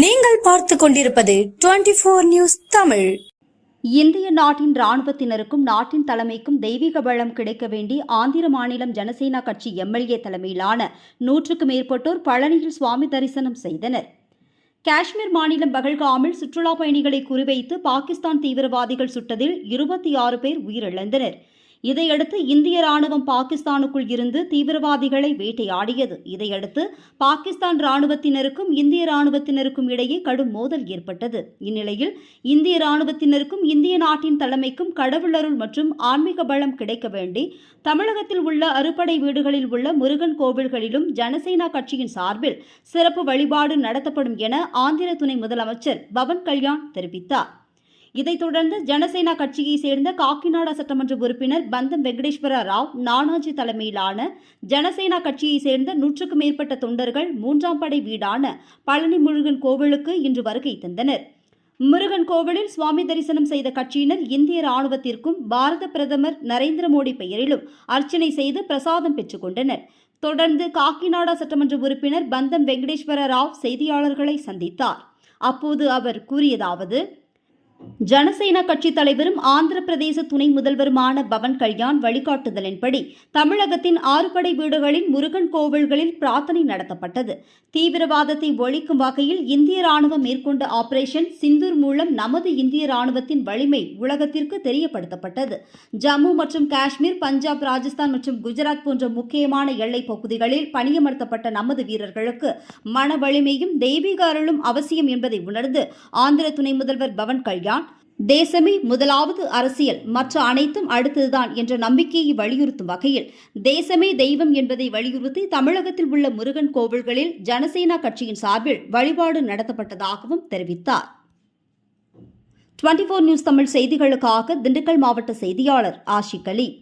நீங்கள் பார்த்து கொண்டிருப்பது டுவெண்டி போர் நியூஸ் தமிழ். இந்திய நாட்டின் ராணுவத்தினருக்கும் நாட்டின் தலைமைக்கும் தெய்வீக வளம் கிடைக்க வேண்டி ஆந்திர மாநிலம் ஜனசேனா கட்சி எம்எல்ஏ தலைமையிலான நூற்றுக்கு மேற்பட்டோர் பழனியில் சுவாமி தரிசனம் செய்தனர். காஷ்மீர் மாநிலம் பகல்காமில் சுற்றுலா பயணிகளை குறிவைத்து பாகிஸ்தான் தீவிரவாதிகள் சுட்டதில் இருபத்தி ஆறு பேர் உயிரிழந்தனர். இதையடுத்து இந்திய ராணுவம் பாகிஸ்தானுக்குள் இருந்து தீவிரவாதிகளை வேட்டையாடியது. இதையடுத்து பாகிஸ்தான் ராணுவத்தினருக்கும் இந்திய ராணுவத்தினருக்கும் இடையே கடும் மோதல் ஏற்பட்டது. இந்நிலையில் இந்திய ராணுவத்தினருக்கும் இந்திய நாட்டின் தலைமைக்கும் கடவுளருள் மற்றும் ஆன்மீக பலம் கிடைக்க வேண்டி தமிழகத்தில் உள்ள அறுபடை வீடுகளில் உள்ள முருகன் கோவில்களிலும் ஜனசேனா கட்சியின் சார்பில் சிறப்பு வழிபாடு நடத்தப்படும் என ஆந்திர துணை முதலமைச்சர் பவன் கல்யாண் தெரிவித்தார். இதைத் தொடர்ந்து ஜனசேனா கட்சியைச் சேர்ந்த காக்கிநாடா சட்டமன்ற உறுப்பினர் பந்தம் வெங்கடேஸ்வர ராவ் நானாஜி தலைமையிலான ஜனசேனா கட்சியைச் சேர்ந்த நூற்றுக்கும் மேற்பட்ட தொண்டர்கள் மூன்றாம் படை வீடான பழனி முருகன் கோவிலுக்கு இன்று வருகை தந்தனர். முருகன் கோவிலில் சுவாமி தரிசனம் செய்த கட்சியினர் இந்திய ராணுவத்திற்கும் பாரத பிரதமர் நரேந்திர மோடி பெயரிலும் அர்ச்சனை செய்து பிரசாதம் பெற்றுக் கொண்டனர். தொடர்ந்து காக்கிநாடா சட்டமன்ற உறுப்பினர் பந்தம் வெங்கடேஸ்வர ராவ் செய்தியாளர்களை சந்தித்தார். அப்போது அவர் கூறியதாவது ஜனசேனா கட்சி தலைவரும் ஆந்திர பிரதேச துணை முதல்வருமான பவன் கல்யாண் வழிகாட்டுதலின்படி தமிழகத்தின் ஆறுபடை வீடுகளின் முருகன் கோவில்களில் பிரார்த்தனை நடத்தப்பட்டது. தீவிரவாதத்தை ஒழிக்கும் வகையில் இந்திய ராணுவம் மேற்கொண்ட ஆபரேஷன் சிந்தூர் மூலம் நமது இந்திய ராணுவத்தின் வலிமை உலகத்திற்கு தெரியப்படுத்தப்பட்டது. ஜம்மு மற்றும் காஷ்மீர் பஞ்சாப் ராஜஸ்தான் மற்றும் குஜராத் போன்ற முக்கியமான எல்லைப் பகுதிகளில் பணியமர்த்தப்பட்ட நமது வீரர்களுக்கு மன வலிமையும் தெய்வீக அருளும் அவசியம் என்பதை உணர்ந்து ஆந்திர துணை முதல்வர் பவன் கல்யாண் தேசமே முதலாவது அரசியல் மற்ற அனைத்தும் அடுத்ததுதான் என்ற நம்பிக்கையை வலியுறுத்தும் வகையில் தேசமே தெய்வம் என்பதை வலியுறுத்தி தமிழகத்தில் உள்ள முருகன் கோவில்களில் ஜனசேனா கட்சியின் சார்பில் வழிபாடு நடத்தப்பட்டதாகவும் தெரிவித்தார். டுவெண்டி நியூஸ் தமிழ் செய்திகளுக்காக திண்டுக்கல் மாவட்ட செய்தியாளர் ஆஷிக் அலி.